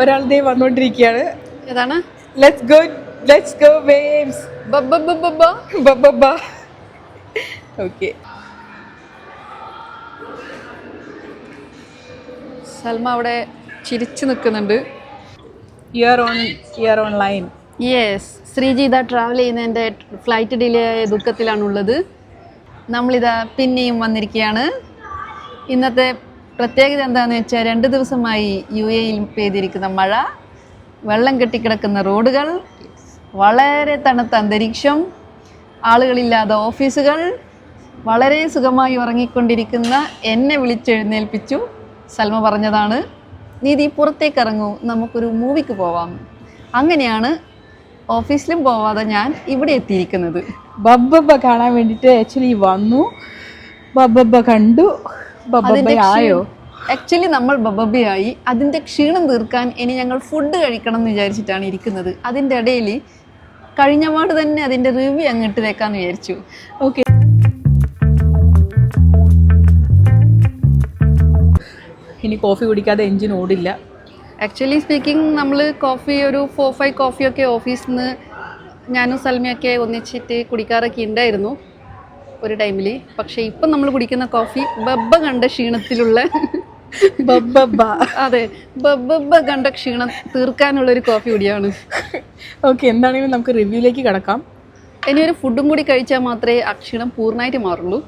ഒരാൾ ദേ വന്നുകൊണ്ടിരിക്കുകയാണ് ഏതാണ്? Let's go let's go waves. Okay Salma അവിടെ ചിരിച്ചു നിൽക്കുന്നുണ്ട്. ആർ ഓൺ യെസ് ശ്രീജി ഇതാ ട്രാവൽ ചെയ്യുന്നതിന്റെ ഫ്ലൈറ്റ് ഡിലേ ആയ ദുഃഖത്തിലാണുള്ളത്. നമ്മളിതാ പിന്നെയും വന്നിരിക്കുകയാണ്. ഇന്നത്തെ പ്രത്യേകത എന്താണെന്ന് വെച്ചാൽ രണ്ട് ദിവസമായി യു എയിൽ പെയ്തിരിക്കുന്ന മഴ വെള്ളം കെട്ടിക്കിടക്കുന്ന റോഡുകൾ വളരെ തണുത്ത അന്തരീക്ഷം ആളുകളില്ലാത്ത ഓഫീസുകൾ വളരെ സുഖമായി ഉറങ്ങിക്കൊണ്ടിരിക്കുന്ന എന്നെ വിളിച്ചെഴുന്നേൽപ്പിച്ചു. സൽമ പറഞ്ഞതാണ് നീതി പുറത്തേക്ക് ഇറങ്ങൂ നമുക്കൊരു മൂവിക്ക് പോവാം. അങ്ങനെയാണ് ഓഫീസിലും പോവാതെ ഞാൻ ഇവിടെ എത്തിയിരിക്കുന്നത്. ബബ്ബബ്ബ കാണാൻ വേണ്ടിയിട്ട് ആക്ച്വലി വന്നു. ബബ്ബബ്ബ കണ്ടു. ആയോ? ആക്ച്വലി നമ്മൾ ബബബയായി അതിന്റെ ക്ഷീണം തീർക്കാൻ ഇനി ഞങ്ങൾ ഫുഡ് കഴിക്കണം എന്ന് വിചാരിച്ചിട്ടാണ് ഇരിക്കുന്നത്. അതിന്റെ ഇടയിൽ കഴിഞ്ഞ പാട് തന്നെ അതിന്റെ റിവ്യൂ അങ്ങോട്ട് വെക്കാന്ന് വിചാരിച്ചു. ഓക്കെ ഇനി കോഫി കുടിക്കാതെ എഞ്ചിൻ ഓടില്ല. ആക്ച്വലി സ്പീക്കിംഗ് നമ്മൾ കോഫി ഒരു ഫോർ ഫൈവ് കോഫിയൊക്കെ ഓഫീസിൽ നിന്ന് ഞാനും സൽമിയൊക്കെ ഒന്നിച്ചിട്ട് കുടിക്കാറൊക്കെ ഉണ്ടായിരുന്നു. ഒരു ടൈമിൽ പക്ഷേ ഇപ്പം നമ്മൾ കുടിക്കുന്ന കോഫി ബബ്ബ കണ്ട ക്ഷീണത്തിലുള്ള ബബ്ബ അതെ ബബ്ബ കണ്ട ക്ഷീണം തീർക്കാനുള്ള ഒരു കോഫി കൂടിയാണ്. ഓക്കെ എന്താണെങ്കിലും നമുക്ക് റിവ്യൂലേക്ക് കിടക്കാം. ഇനി ഒരു ഫുഡും കൂടി കഴിച്ചാൽ മാത്രമേ ആ ക്ഷീണം പൂർണമായിട്ട് മാറുള്ളൂ.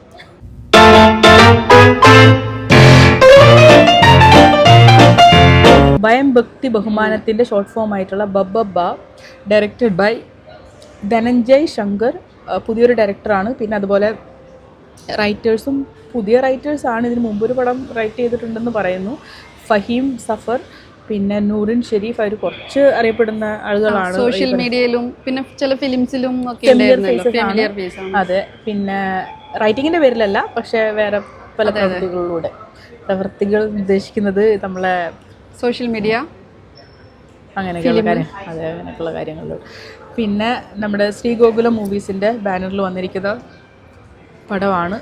ഭയം ഭക്തി ബഹുമാനത്തിന്റെ ഷോർട്ട് ഫോം ആയിട്ടുള്ള ബബ്ബ ഡയറക്റ്റഡ് ബൈ ധനഞ്ജയ് ശങ്കർ. പുതിയൊരു ഡയറക്ടറാണ്. പിന്നെ അതുപോലെ റൈറ്റേഴ്സും പുതിയ റൈറ്റേഴ്സാണ് ഇതിന് മുമ്പ് ഒരു പടം റൈറ്റ് ചെയ്തിട്ടുണ്ടെന്ന് പറയുന്നു. ഫഹീം സഫർ പിന്നെ നൂറിൻ ഷെരീഫ് അവർ കുറച്ച് അറിയപ്പെടുന്ന ആളുകളാണ്. സോഷ്യൽ മീഡിയയിലും പിന്നെ ചില ഫിലിംസിലും അതെ പിന്നെ റൈറ്റിങ്ങിന്റെ പേരിലല്ല പക്ഷെ വേറെ പല പ്രവൃത്തികളിലൂടെ. പ്രവൃത്തികൾ ഉദ്ദേശിക്കുന്നത് നമ്മളെ സോഷ്യൽ മീഡിയ അങ്ങനെയൊക്കെയുള്ള കാര്യം അതെ അങ്ങനെയൊക്കെയുള്ള കാര്യങ്ങളിലൂടെ. പിന്നെ നമ്മുടെ ശ്രീ ഗോകുലം മൂവീസിന്റെ ബാനറിൽ വന്നിരിക്കുന്ന പടമാണ്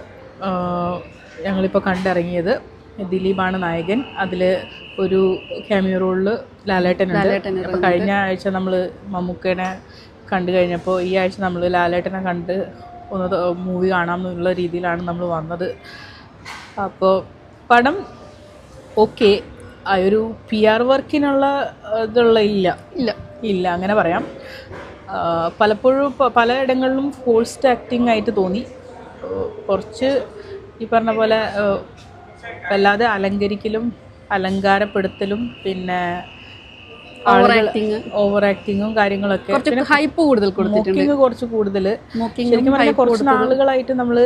ഞങ്ങളിപ്പോൾ കണ്ടിറങ്ങിയത്. ദിലീപാണ് നായകൻ. അതിൽ ഒരു ക്യാമിയോ റോളിൽ ലാലേട്ടനുണ്ട്. ലാലേട്ടൻ അപ്പോൾ കഴിഞ്ഞ ആഴ്ച നമ്മൾ മമ്മൂക്കനെ കണ്ടു കഴിഞ്ഞപ്പോൾ ഈ ആഴ്ച നമ്മൾ ലാലേട്ടനെ കണ്ട് ഒന്ന് മൂവി കാണാം എന്നുള്ള രീതിയിലാണ് നമ്മൾ വന്നത്. അപ്പോൾ പടം ഓക്കെ. ആ ഒരു പി ആർ വർക്കിനുള്ള ഇതുള്ള ഇല്ല. ഇല്ല. ഇല്ല അങ്ങനെ പറയാം. പലപ്പോഴും പലയിടങ്ങളിലും ഫോഴ്സ്ഡ് ആക്ടിംഗ് ആയിട്ട് തോന്നി. കുറച്ച് ഈ പറഞ്ഞ പോലെ അല്ലാതെ വല്ലാതെ അലങ്കരിക്കലും അലങ്കാരപ്പെടുത്തലും പിന്നെ ഓവർ ആക്ടിങ് ഓവർ ആക്ടിങ്ങും കാര്യങ്ങളൊക്കെ. ഹൈപ്പ് കൂടുതൽ മോക്കിങ് കുറച്ച് കൂടുതൽ. മോക്കിംഗ് ശരിക്കും പറഞ്ഞാൽ കുറച്ച് നാളുകളായിട്ട് നമ്മൾ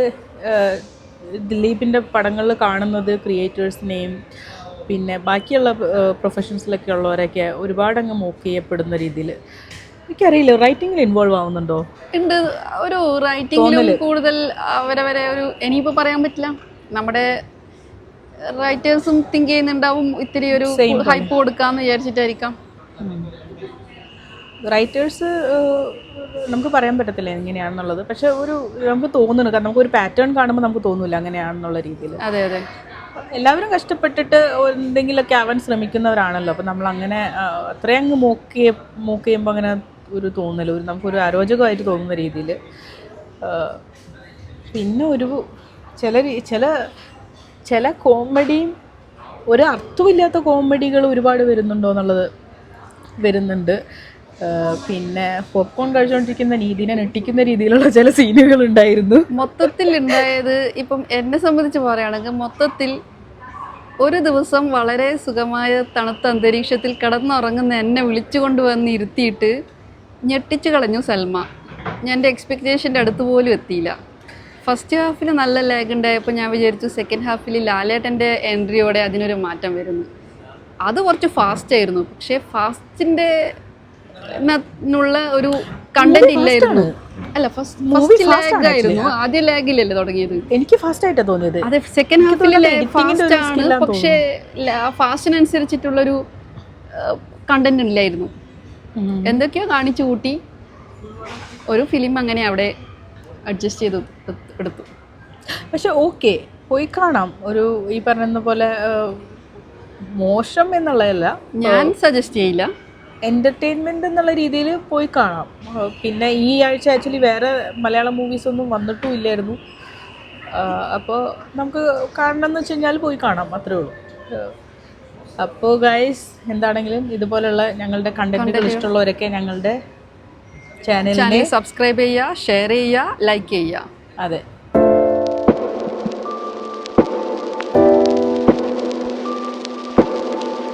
ദിലീപിന്റെ പടങ്ങളിൽ കാണുന്നത് ക്രിയേറ്റേഴ്സിനെയും പിന്നെ ബാക്കിയുള്ള പ്രൊഫഷൻസിലൊക്കെ ഉള്ളവരൊക്കെ ഒരുപാട് അങ്ങ് മോക്ക് ചെയ്യപ്പെടുന്ന രീതിയിൽ എനിക്കറിയില്ല റൈറ്റിംഗിൽ ഇൻവോൾവ് ആവുന്നുണ്ടോ? ഉണ്ട്. ഒരു റൈറ്റിംഗിലും കൂടുതൽ അവരവരെ ഒരു ഇനിയിപ്പോൾ പറയാൻ പറ്റില്ല. നമ്മുടെ റൈറ്റേഴ്സും തിങ്ക് ചെയ്യുന്നുണ്ടാവും ഇത്തിരി ഒരു ഹൈപ്പ് കൊടുക്കാന്ന് വിചാരിച്ചിട്ടായിരിക്കാം. റൈറ്റേഴ്സ് നമുക്ക് പറയാൻ പറ്റത്തില്ല എങ്ങനെയാണെന്നുള്ളത്. പക്ഷെ ഒരു നമുക്ക് തോന്നുന്നു കാരണം നമുക്ക് ഒരു പാറ്റേൺ കാണുമ്പോൾ നമുക്ക് തോന്നില്ല അങ്ങനെയാണെന്നുള്ള രീതിയിൽ അതെ അതെ. എല്ലാവരും കഷ്ടപ്പെട്ടിട്ട് എന്തെങ്കിലുമൊക്കെ ആവാൻ ശ്രമിക്കുന്നവരാണല്ലോ. അപ്പം നമ്മൾ അങ്ങനെ അത്രയും അങ്ങ് മോക്ക് മോക്ക് ചെയ്യുമ്പോൾ അങ്ങനെ ഒരു തോന്നൽ ഒരു നമുക്കൊരു അരോചകമായിട്ട് തോന്നുന്ന രീതിയിൽ പിന്നെ ഒരു ചില ചില ചില കോമഡിയും ഒരു അർത്ഥമില്ലാത്ത കോമഡികൾ ഒരുപാട് വരുന്നുണ്ടോ എന്നുള്ളത് വരുന്നുണ്ട്. പിന്നെ പോപ്കോൺ കഴിച്ചുകൊണ്ടിരിക്കുന്ന നീതിനെ നെട്ടിക്കുന്ന രീതിയിലുള്ള ചില സീനുകൾ ഉണ്ടായിരുന്നു. മൊത്തത്തിൽ ഉണ്ടായത് ഇപ്പം എന്നെ സംബന്ധിച്ച് പറയുകയാണെങ്കിൽ മൊത്തത്തിൽ ഒരു ദിവസം വളരെ സുഖമായ തണുത്ത അന്തരീക്ഷത്തിൽ കിടന്നുറങ്ങുന്ന എന്നെ വിളിച്ചു കൊണ്ടുവന്ന് ഇരുത്തിയിട്ട് ഞെട്ടിച്ചു കളഞ്ഞു സൽമ. ഞാൻ എന്റെ എക്സ്പെക്റ്റേഷന്റെ അടുത്ത് പോലും എത്തിയില്ല. ഫസ്റ്റ് ഹാഫിൽ നല്ല ലാഗ് ഉണ്ടായപ്പോൾ ഞാൻ വിചാരിച്ചു സെക്കൻഡ് ഹാഫിൽ ലാലേട്ടന്റെ എൻട്രിയോടെ അതിനൊരു മാറ്റം വരുന്നു. അത് കുറച്ച് ഫാസ്റ്റ് ആയിരുന്നു. പക്ഷേ ഫാസ്റ്റിന്റെ നുള്ള ഒരു കണ്ടന്റ് ഇല്ലായിരുന്നു. അല്ല ഫസ്റ്റ് ഫസ്റ്റ് ലാഗ് ആയിരുന്നു. ആദ്യം ലാഗിലല്ലേ തുടങ്ങിയത്? എനിക്ക് ഫാസ്റ്റ് ആയിട്ടാണ് തോന്നിയത്. അതെ സെക്കൻഡ് ഹാഫിൽ തോന്നുന്നത് ഫാസ്റ്റ് ആണ്. പക്ഷേ ഫാസ്റ്റിനനുസരിച്ചിട്ടുള്ളൊരു കണ്ടന്റ് ഇല്ലായിരുന്നു. എന്തൊക്കെയോ കാണിച്ചു കൂട്ടി. ഒരു ഫിലിം അങ്ങനെ അവിടെ അഡ്ജസ്റ്റ് ചെയ്ത് എടുത്തു. പക്ഷെ ഓക്കെ പോയി കാണാം. ഒരു ഈ പറഞ്ഞ പോലെ മോശം എന്നുള്ളതല്ല. ഞാൻ സജസ്റ്റ് ചെയ്യില്ല. എന്റർടൈൻമെന്റ് എന്നുള്ള രീതിയിൽ പോയി കാണാം. പിന്നെ ഈ ആഴ്ച ആക്ച്വലി വേറെ മലയാളം മൂവീസ് ഒന്നും വന്നിട്ടും ഇല്ലായിരുന്നു. അപ്പോൾ നമുക്ക് കാണണം എന്ന് വെച്ച് കഴിഞ്ഞാൽ പോയി കാണാം. അത്രേ ഉള്ളൂ. അപ്പോൾ ഗൈസ് എന്താണെങ്കിലും ഇതുപോലുള്ള ഞങ്ങളുടെ കണ്ടന്റുകൾ ഇഷ്ടമുള്ളവരൊക്കെ ഞങ്ങളുടെ ചാനലിനെ സബ്സ്ക്രൈബ് ചെയ്യുക ഷെയർ ചെയ്യുക ലൈക്ക് ചെയ്യുക. അതെ.